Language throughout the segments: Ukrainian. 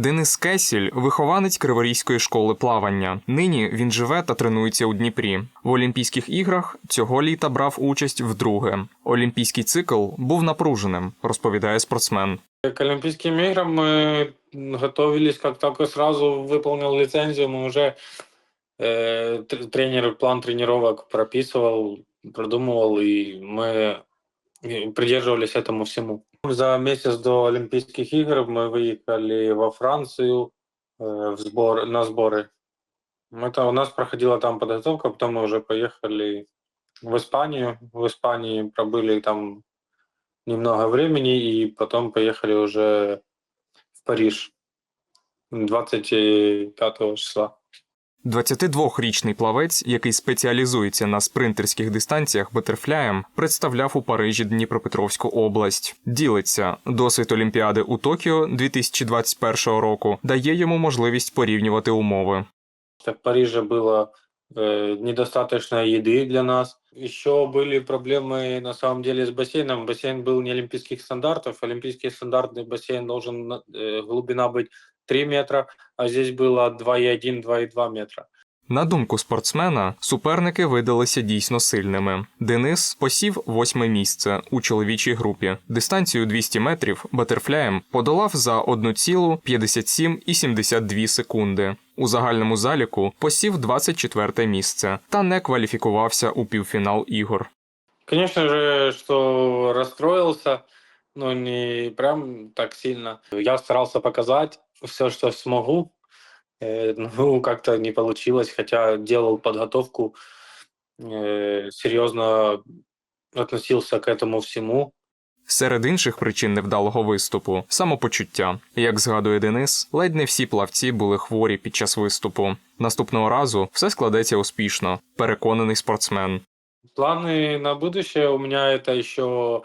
Денис Кесіль вихованець Криворізької школи плавання. Нині він живе та тренується у Дніпрі. В Олімпійських іграх цього літа брав участь вдруге. Олімпійський цикл був напруженим, розповідає спортсмен. К Олимпийским играм мы готовились, как только сразу выполнил лицензию, мы уже э, тр- тренер план тренировок прописывал, продумывал, и мы э, придерживались этому всему. За месяц до Олимпийских игр мы выехали во Францию э, в сбор, на сборы. Это у нас проходила там подготовка, потом мы уже поехали в Испанию. В Испании пробыли там немного времени, и потом поехали уже в Париж 25 числа. 22-річний плавець, який спеціалізується на спринтерських дистанціях батерфляєм, представляв у Парижі Дніпропетровську область. Ділиться досвід Олімпіади у Токіо 2021 року дає йому можливість порівнювати умови. В Париже было э, недостаточно еды для нас. Еще были проблемы на самом деле с бассейном. Бассейн был не олимпийских стандартов. Олимпийский стандартный бассейн должен э, глубина быть 3 метра, а здесь было 2,1, 2,2 метра. На думку спортсмена, суперники видалися дійсно сильними. Денис посів восьме місце у чоловічій групі. Дистанцію 200 метрів батерфляєм подолав за 1,57,72 секунди. У загальному заліку посів 24 місце та не кваліфікувався у півфінал ігор. Конечно же, что расстроился, но не прям так сильно. Я старался показать все, что смогу. Э, Ну, как-то не получилось, хотя делал подготовку, э, серьезно относился к этому всему. Серед інших причин невдалого виступу самопочуття. Як згадує Денис, ледь не всі плавці були хворі під час виступу. Наступного разу все складеться успішно, переконаний спортсмен. Планы на будущее у меня это еще э,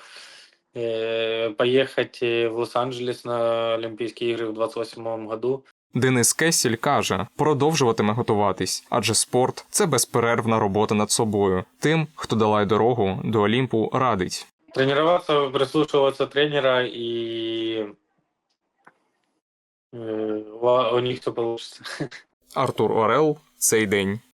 поехать э, в Лос-Анджелес на Олимпийские игры в 28 году. Денис Кесіль каже, продовжуватиме готуватись, адже спорт це безперервна робота над собою. Тим, хто долає дорогу до Олімпу, радить. Тренироваться, прислушиваться тренера и э, у у них все получится. Артур Орел цей день.